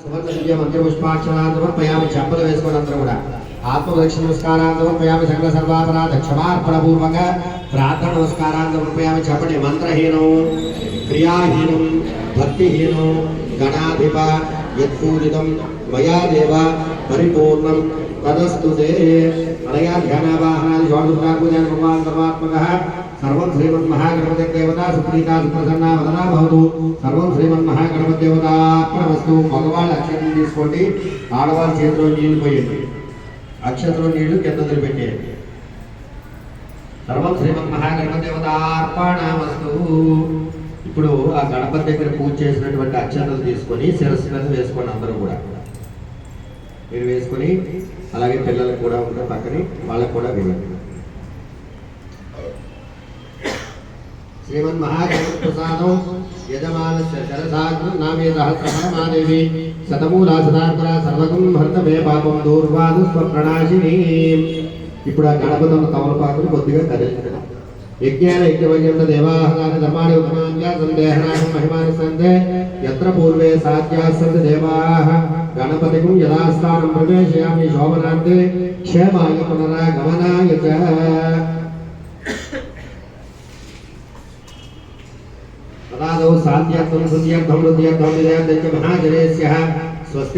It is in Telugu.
సువర్ణ మంత్రపుష్పాక్షరాలు సమర్పయామి చెంపలు వేసుకోండి అందరూ కూడా. ఆత్మదక్షిణ నమస్కారాలు సమర్పయామి సకల సర్వాపరాధ క్షమార్పణ పూర్వక ప్రార్థన నమస్కారాలు సమర్పయామి చెప్పండి మంత్రహీనం క్రియాహీనం భక్తిహీనం గణాధిప యత్పూజితం మయా దేవ పరిపూర్ణం తదస్తు అనగా అనయా ధ్యానావాహనాది భగవాన్ సర్వాత్మక సర్వం శ్రీమన్మహాగణపతి దేవతా సుప్రీతా సుప్రసన్నా వదనా భవతు. సర్వం శ్రీమన్మహాగణపతి దేవతా అర్పణమస్తు మగవాళ్ళు అక్షరం తీసుకోండి. ఆడవాళ్ళ చేతిలో నీళ్ళు పోయండి. అక్షతలో నీళ్ళు కింద వదిలిపెట్టేయండి. సర్వం శ్రీమన్మహాగణపతి దేవతా అర్పణమస్తు. ఇప్పుడు ఆ గణపతి దగ్గర పూజ చేసినటువంటి అక్షతలు తీసుకొని శిరస్సు మీద వేసుకోండి అందరూ కూడా. మీరు వేసుకొని అలాగే పిల్లలకు కూడా ఉంటే పక్కని వాళ్ళకు కూడా వేయండి శ్రీమన్ మహాగణపతి ప్రసాదం యజమానస్య శరసాగ్రం శతమూలా సదార్పణ సర్వగం భర్త పాపం దూర్వాదు స్వప్రణాశిని ఇప్పుడు ఆ గణపతున్న తమలపాకుని కొద్దిగా కదిలించడం యజ్ఞాన యజ్ఞవజ్ఞ దేవాహనాన ధర్మాణి ఉత్తమాన్యా సందేహనాహ మహిమాని సందే యత్ర పూర్వే సాధ్యా సంత గణపతికం యథాస్థానం ప్రవేశయామి శోభనాంతే క్షేమాయ పునరాగమనాయ చ तदादौ सान्त्यर्थं सुन्त्यर्थं रुद्ध्यर्थं विधयं तच्च महाजनेस्यः स्वस्ति